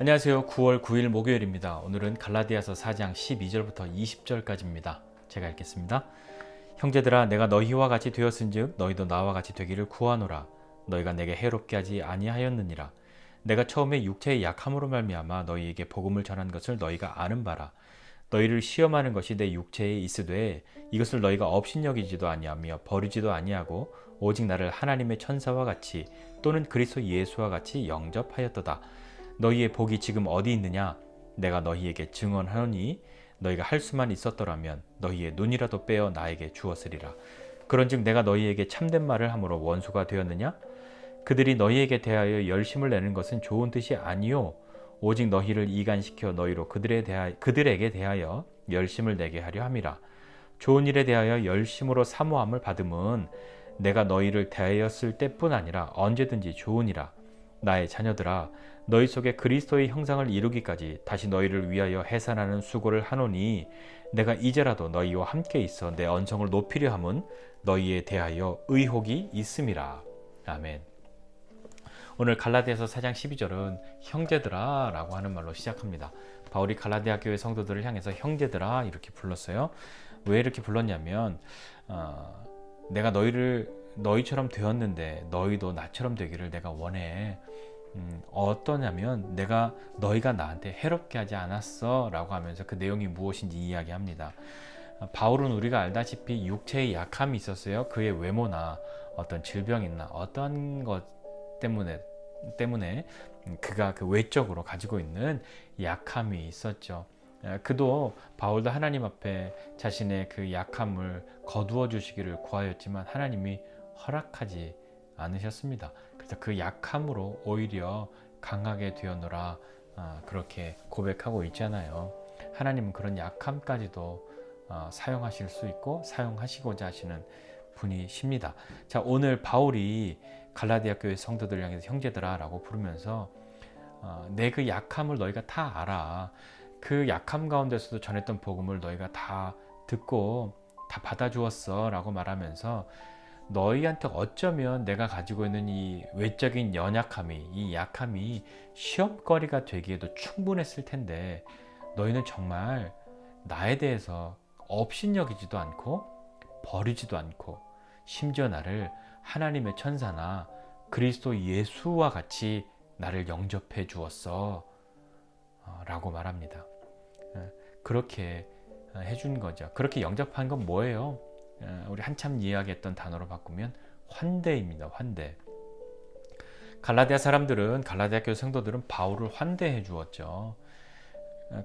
안녕하세요. 9월 9일 목요일입니다. 오늘은 갈라디아서 4장 12절부터 20절까지입니다. 제가 읽겠습니다. 형제들아 내가 너희와 같이 되었은즉 너희도 나와 같이 되기를 구하노라. 너희가 내게 해롭게 하지 아니하였느니라. 내가 처음에 육체의 약함으로 말미암아 너희에게 복음을 전한 것을 너희가 아는 바라. 너희를 시험하는 것이 내 육체에 있으되 이것을 너희가 업신여기지도 아니하며 버리지도 아니하고 오직 나를 하나님의 천사와 같이 또는 그리스도 예수와 같이 영접하였도다. 너희의 복이 지금 어디 있느냐? 내가 너희에게 증언하노니 너희가 할 수만 있었더라면 너희의 눈이라도 빼어 나에게 주었으리라. 그런즉 내가 너희에게 참된 말을 함으로 원수가 되었느냐? 그들이 너희에게 대하여 열심을 내는 것은 좋은 뜻이 아니요 오직 너희를 이간시켜 너희로 그들에 대하, 그들에게 대하여 열심을 내게 하려 함이라. 좋은 일에 대하여 열심으로 사모함을 받음은 내가 너희를 대하였을 때뿐 아니라 언제든지 좋으니라. 나의 자녀들아 너희 속에 그리스도의 형상을 이루기까지 다시 너희를 위하여 해산하는 수고를 하노니 내가 이제라도 너희와 함께 있어 내 언성을 높이려 함은 너희에 대하여 의혹이 있음이라. 아멘. 오늘 갈라디아서 4장 12절은 형제들아 라고 하는 말로 시작합니다. 바울이 갈라디아 교회 성도들을 향해서 형제들아 이렇게 불렀어요. 왜 이렇게 불렀냐면 어, 내가 너희를 너희처럼 되었는데 너희도 나처럼 되기를 내가 원해. 음, 어떠냐면 내가 너희가 나한테 해롭게 하지 않았어 라고 하면서 그 내용이 무엇인지 이야기합니다. 바울은 우리가 알다시피 육체의 약함이 있었어요. 그의 외모나 어떤 질병이나 어떤 것 때문에 때문에 그가 그 외적으로 가지고 있는 약함이 있었죠. 그도 바울도 하나님 앞에 자신의 그 약함을 거두어 주시기를 구하였지만 하나님이 허락하지 않으셨습니다. 그래서 그 약함으로 오히려 강하게 되었노라 아, 그렇게 고백하고 있잖아요. 하나님은 그런 약함까지도 어, 사용하실 수 있고 사용하시고자 하시는 분이십니다. 자 오늘 바울이 갈라디아 교회 성도들 향해서 형제들아라고 부르면서 어, 내그 약함을 너희가 다 알아. 그 약함 가운데서도 전했던 복음을 너희가 다 듣고 다 받아주었어라고 말하면서 너희한테 어쩌면 내가 가지고 있는 이 외적인 연약함이 이 약함이 시험거리가 되기에도 충분했을 텐데 너희는 정말 나에 대해서 업신여기지도 않고 버리지도 않고 심지어 나를 하나님의 천사나 그리스도 예수와 같이 나를 영접해 주었어 어, 라고 말합니다. 어, 그렇게 어, 해준 거죠. 그렇게 영접한 건 뭐예요? 우리 한참 이야기했던 단어로 바꾸면 환대입니다. 환대. 갈라디아 사람들은 갈라디아 교 성도들은 바울을 환대해 주었죠.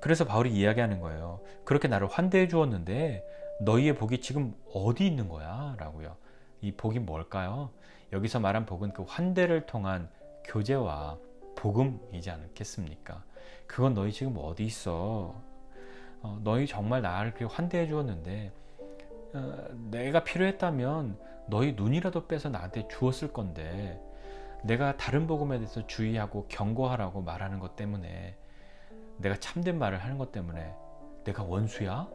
그래서 바울이 이야기하는 거예요. 그렇게 나를 환대해 주었는데 너희의 복이 지금 어디 있는 거야? 라고요. 이 복이 뭘까요? 여기서 말한 복은 그 환대를 통한 교제와 복음이지 않겠습니까? 그건 너희 지금 어디 있어? 어, 너희 정말 나를 환대해 주었는데 어, 내가 필요했다면 너희 눈이라도 빼서 나한테 주었을 건데 내가 다른 복음에 대해서 주의하고 경고하라고 말하는 것 때문에 내가 참된 말을 하는 것 때문에 내가 원수야?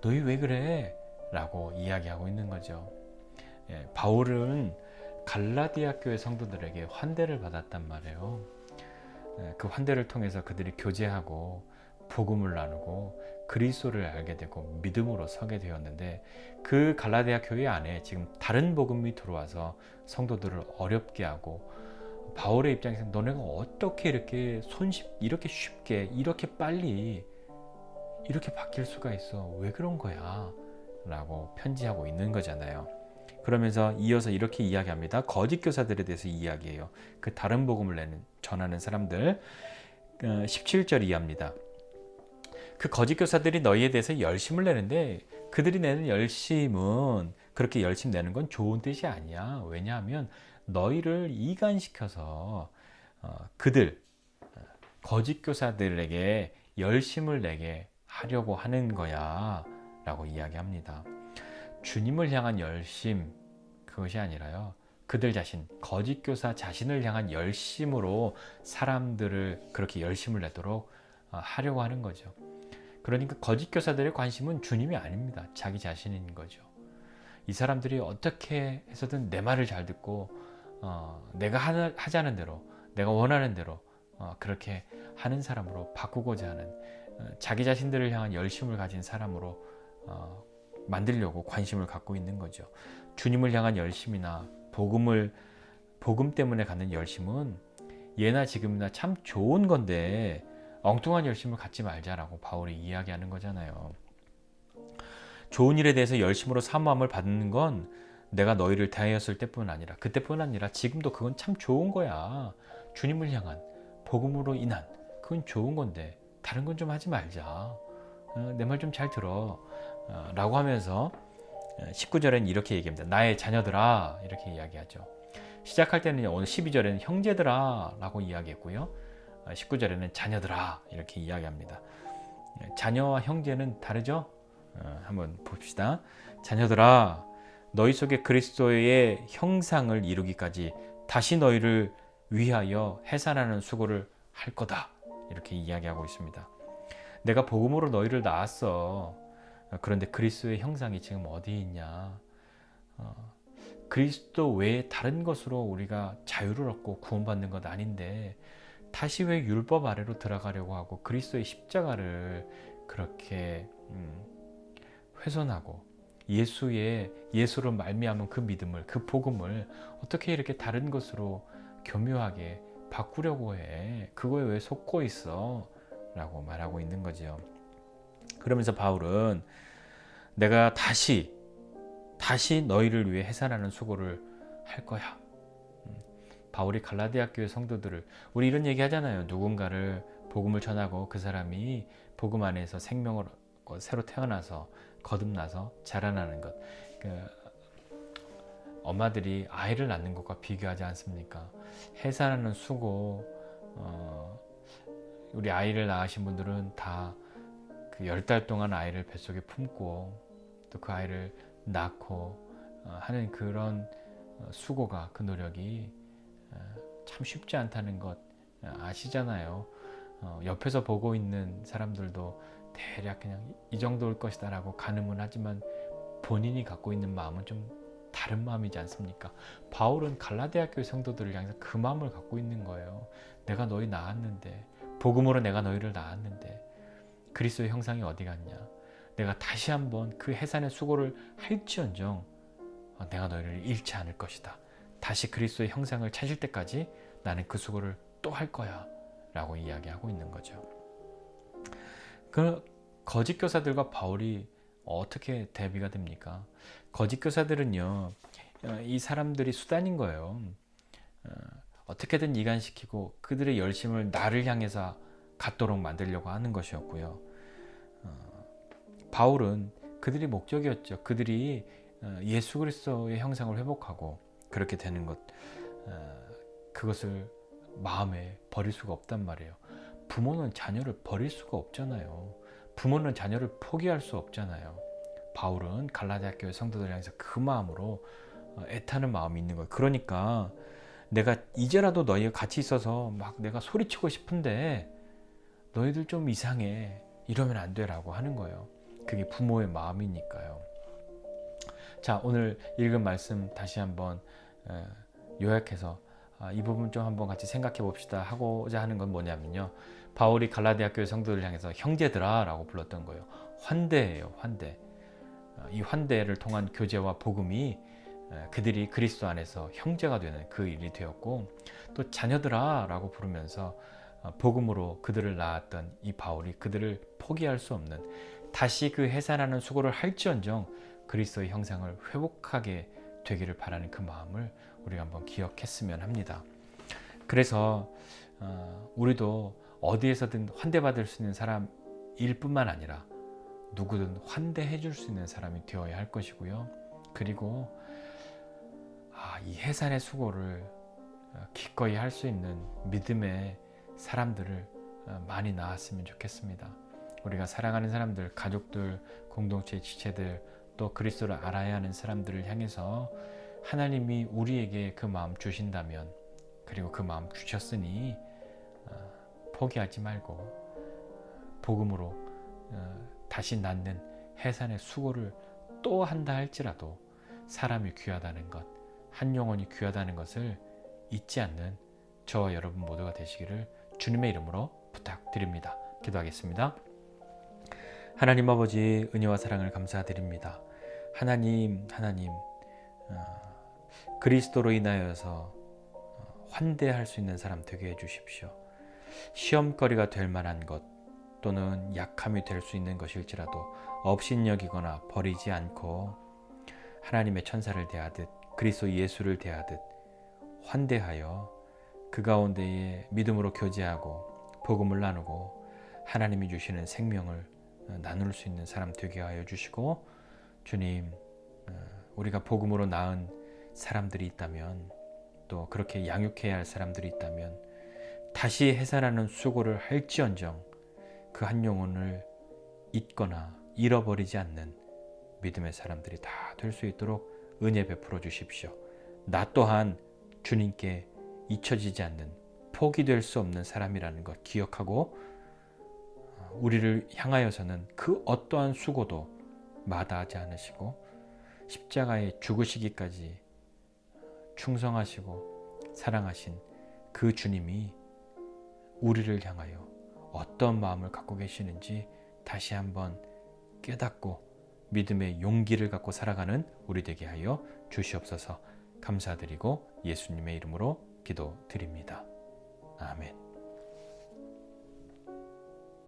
너희 왜 그래? 라고 이야기하고 있는 거죠. 예, 바울은 갈라디아 교회 성도들에게 환대를 받았단 말이에요. 예, 그 환대를 통해서 그들이 교제하고 복음을 나누고 그리스도를 알게 되고 믿음으로 서게 되었는데 그 갈라디아 교회 안에 지금 다른 복음이 들어와서 성도들을 어렵게 하고 바울의 입장에서 너네가 어떻게 이렇게 손쉽 이렇게 쉽게 이렇게 빨리 이렇게 바뀔 수가 있어? 왜 그런 거야? 라고 편지하고 있는 거잖아요. 그러면서 이어서 이렇게 이야기합니다. 거짓 교사들에 대해서 이야기해요. 그 다른 복음을 내는 전하는 사람들 17절 어, 이하입니다 그 거짓 교사들이 너희에 대해서 열심을 내는데 그들이 내는 열심은 그렇게 열심 내는 건 좋은 뜻이 아니야. 왜냐하면 너희를 이간시켜서 어, 그들 거짓 교사들에게 열심을 내게 하려고 하는 거야. 라고 이야기합니다. 주님을 향한 열심, 그것이 아니라요. 그들 자신, 거짓 교사 자신을 향한 열심으로 사람들을 그렇게 열심을 내도록 어, 하려고 하는 거죠. 그러니까 거짓 교사들의 관심은 주님이 아닙니다. 자기 자신인 거죠. 이 사람들이 어떻게 해서든 내 말을 잘 듣고 어, 내가 하, 자는 대로, 내가 원하는 대로 어, 그렇게 하는 사람으로 바꾸고자 하는 어, 자기 자신들을 향한 열심을 가진 사람으로 어, 만들려고 관심을 갖고 있는 거죠. 주님을 향한 열심이나 복음을 복음 때문에 갖는 열심은 예나 지금이나 참 좋은 건데 엉뚱한 열심을 갖지 말자라고 바울이 이야기하는 거잖아요. 좋은 일에 대해서 열심으로 사모함을 받는 건 내가 너희를 대하였을 때뿐 아니라 그때뿐 아니라 지금도 그건 참 좋은 거야. 주님을 향한 복음으로 인한 그건 좋은 건데 다른 건 좀 하지 말자. 어, 내말 좀 잘 들어. 어, 라고 하면서 19절엔 이렇게 얘기합니다. 나의 자녀들아 이렇게 이야기하죠. 시작할 때는 오늘 12절에는 형제들아 라고 이야기했고요. 19절에는 자녀들아 이렇게 이야기합니다. 자녀와 형제는 다르죠? 어, 한번 봅시다. 자녀들아 너희 속에 그리스도의 형상을 이루기까지 다시 너희를 위하여 해산하는 수고를 할 거다. 이렇게 이야기하고 있습니다. 내가 복음으로 너희를 낳았어. 그런데 그리스도의 형상이 지금 어디 있냐? 어, 그리스도 외에 다른 것으로 우리가 자유를 얻고 구원받는 것 아닌데 다시 왜 율법 아래로 들어가려고 하고 그리스도의 십자가를 그렇게 음, 훼손하고 예수의 예수로 말미암은 그 믿음을 그 복음을 어떻게 이렇게 다른 것으로 교묘하게 바꾸려고 해? 그거에 왜 속고 있어? 라고 말하고 있는 거죠 그러면서 바울은 내가 다시 다시 너희를 위해 해산하는 수고를 할 거야. 음, 바울이 갈라디아 교회 성도들을 우리 이런 얘기 하잖아요. 누군가를 복음을 전하고 그 사람이 복음 안에서 생명을 새로 태어나서 거듭나서 자라나는 것. 그 엄마들이 아이를 낳는 것과 비교하지 않습니까? 해산하는 수고. 어, 우리 아이를 낳으신 분들은 다그열달 동안 아이를 뱃속에 품고 또 그 아이를 낳고 어, 하는 그런 어, 수고가 그 노력이 어, 참 쉽지 않다는 것 아시잖아요. 옆에서 보고 있는 사람들도 대략 그냥 이 정도일 것이다라고 가늠은 하지만 본인이 갖고 있는 마음은 좀 다른 마음이지 않습니까? 바울은 갈라디아 교회 성도들을 향해서 그 마음을 갖고 있는 거예요. 내가 너희 낳았는데 복음으로 내가 너희를 낳았는데 그리스도의 형상이 어디 갔냐? 내가 다시 한번 그 해산의 수고를 할지언정 어, 내가 너희를 잃지 않을 것이다. 다시 그리스도의 형상을 찾을 때까지 나는 그 수고를 또 할 거야. 라고 이야기하고 있는 거죠. 그 거짓 교사들과 바울이 어떻게 대비가 됩니까? 거짓 교사들은요, 어, 이 사람들이 수단인 거예요. 어, 어떻게든 이간시키고 그들의 열심을 나를 향해서 갖도록 만들려고 하는 것이었고요. 바울은 그들이 목적이었죠. 그들이 어, 예수 그리스도의 형상을 회복하고 그렇게 되는 것 어, 그것을 마음에 버릴 수가 없단 말이에요. 부모는 자녀를 버릴 수가 없잖아요. 부모는 자녀를 포기할 수 없잖아요. 바울은 갈라디아 교회 성도들 향해서 그 마음으로 어, 애타는 마음이 있는 거예요. 그러니까 내가 이제라도 너희가 같이 있어서 막 내가 소리치고 싶은데 너희들 좀 이상해 이러면 안 돼라고 하는 거예요. 그게 부모의 마음이니까요. 자, 오늘 읽은 말씀 다시 한번 요약해서 아, 이 부분 좀 한번 같이 생각해 봅시다 하고자 하는 건 뭐냐면요. 바울이 갈라디아 교회 성도들 향해서 형제들아라고 불렀던 거예요. 환대예요, 환대. 아, 이 환대를 통한 교제와 복음이 그들이 그리스도 안에서 형제가 되는 그 일이 되었고 또 자녀들아라고 부르면서 어, 복음으로 그들을 낳았던 이 바울이 그들을 포기할 수 없는 다시 그 해산하는 수고를 할지언정 그리스도의 형상을 회복하게 되기를 바라는 그 마음을 우리가 한번 기억했으면 합니다. 그래서 어, 우리도 어디에서든 환대받을 수 있는 사람일 뿐만 아니라 누구든 환대해 줄 수 있는 사람이 되어야 할 것이고요. 그리고 아, 이 해산의 수고를 어, 기꺼이 할 수 있는 믿음의 사람들을 어, 많이 낳았으면 좋겠습니다. 우리가 사랑하는 사람들, 가족들, 공동체 지체들, 또 그리스도를 알아야 하는 사람들을 향해서 하나님이 우리에게 그 마음 주신다면 그리고 그 마음 주셨으니 어, 포기하지 말고 복음으로 어, 다시 낳는 해산의 수고를 또 한다 할지라도 사람이 귀하다는 것, 한 영혼이 귀하다는 것을 잊지 않는 저와 여러분 모두가 되시기를 주님의 이름으로 부탁드립니다. 기도하겠습니다. 하나님 아버지 은혜와 사랑을 감사드립니다. 하나님 하나님 어, 그리스도로 인하여서 어, 환대할 수 있는 사람 되게 해주십시오. 시험거리가 될 만한 것 또는 약함이 될 수 있는 것일지라도 업신여기거나 버리지 않고 하나님의 천사를 대하듯 그리스도 예수를 대하듯 환대하여 그 가운데에 믿음으로 교제하고 복음을 나누고 하나님이 주시는 생명을 어, 나눌 수 있는 사람 되게 하여 주시고 주님 어, 우리가 복음으로 낳은 사람들이 있다면 또 그렇게 양육해야 할 사람들이 있다면 다시 해산하는 수고를 할지언정 그 한 영혼을 잊거나 잃어버리지 않는 믿음의 사람들이 다 될 수 있도록 은혜 베풀어 주십시오. 나 또한 주님께 잊혀지지 않는 포기될 수 없는 사람이라는 것 기억하고 우리를 향하여서는 그 어떠한 수고도 마다하지 않으시고 십자가에 죽으시기까지 충성하시고 사랑하신 그 주님이 우리를 향하여 어떤 마음을 갖고 계시는지 다시 한번 깨닫고 믿음의 용기를 갖고 살아가는 우리 되게 하여 주시옵소서 감사드리고 예수님의 이름으로 기도드립니다. 아멘.